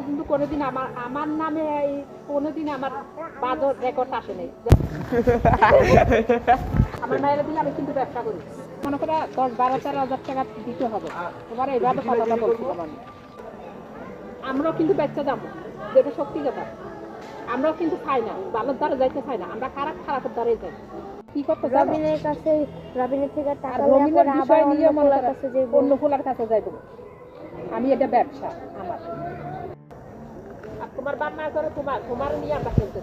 পর্যন্ত কোনোদিন আমার আমার নামে এই কোনোদিন আমার বাদর রেকর্ড আসে নাই। আমার মায়েরা দিলে আমি কিন্তু ব্যবসা করি। মনে করে দশ বারো তেরো হাজার টাকা দিতে হবে। তোমার এইভাবে কথাটা বলছিলাম আমি আমরাও কিন্তু বাচ্চা যাব যেটা সত্যি কথা। আমরাও কিন্তু খাই না ভালোর দ্বারা যাইতে চাই না। আমরা খারাপ খারাপের দ্বারাই যাই। কি করতে? রবিনের কাছে রবিনের থেকে টাকা রবিনের বিষয় নিয়ে করো কাছে যে অন্য ফুলার কাছে যাইব। আমি এটা ব্যবসা আমার। তোমার বাপ মা করে তোমার তোমার নিয়ে আমরা খেলতে।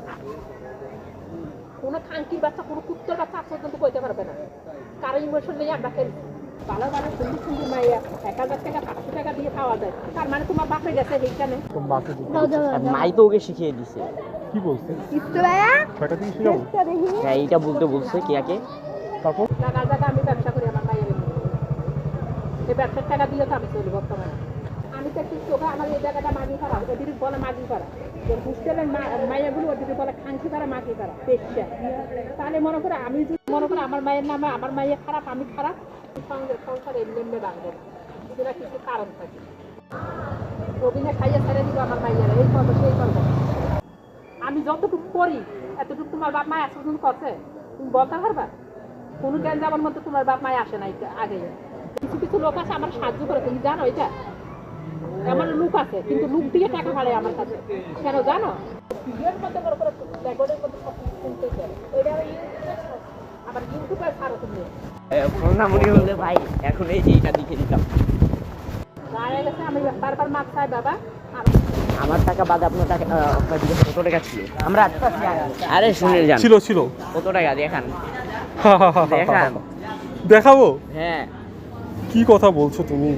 কোনো খাঙ্কির বাচ্চা কোনো কুত্তর বাচ্চা আজ পর্যন্ত কইতে পারবে না। কারও ইমোশন নিয়ে আমরা খেলছি। ভালো ভালো সুন্দর সুন্দর মাইয়া এক হাজার টাকা পাঁচশো টাকা দিয়ে খাওয়া যায়। তার মানে তোমার বাপে গেছে সেইখানে আর মাই তো ওকে শিখিয়ে দিছে। কি বলছে? হ্যাঁ এইটা বলতে বলছে কেয়াকে তারপর? জায়গা জায়গা আমি ব্যবসা করি আমার মায়ের এই ব্যবসার টাকা দিয়ে তো আমি চলি বর্তমানে। আমি তো একটু চোখে আমার এই জায়গাটা মাগি করা, ওদিকে বলে মাগি করা। ওদিকে বলে করা, মাগি করা তাহলে মনে করে আমি যদি মনে করে আমার মায়ের নামে, আমার মায়ের খারাপ, আমি খারাপ সংসার এমনি এমনি সেটা কিছু কারণ থাকে। ছেড়ে দিব আমার এই করব, সেই করব। আমি যতটুকু করি, এতটুকু তোমার বাপ মা এতদিন করছে? তুমি বলতে পারবা? কোনো জ্ঞান যাবার মধ্যে তোমার বাপ মায় আসে না আগে। কিছু কিছু লোক আছে আমার সাহায্য করে, তুমি জানো এটা? আমার লোক আছে কিন্তু লোক দিয়ে টাকা ভাড়ে আমার কাছে। কেন জানো? ভাই এখন এই যে এটা লিখে দিতাম আমার টাকা বাদে আপনার টাকা আহ, আপনার দিকে কত টাকা ছিল? আমরা আরে শুনে যান। ছিল ছিল। কত টাকা? দেখান। দেখান। দেখাবো? হ্যাঁ। কি কথা বলছো তুমি?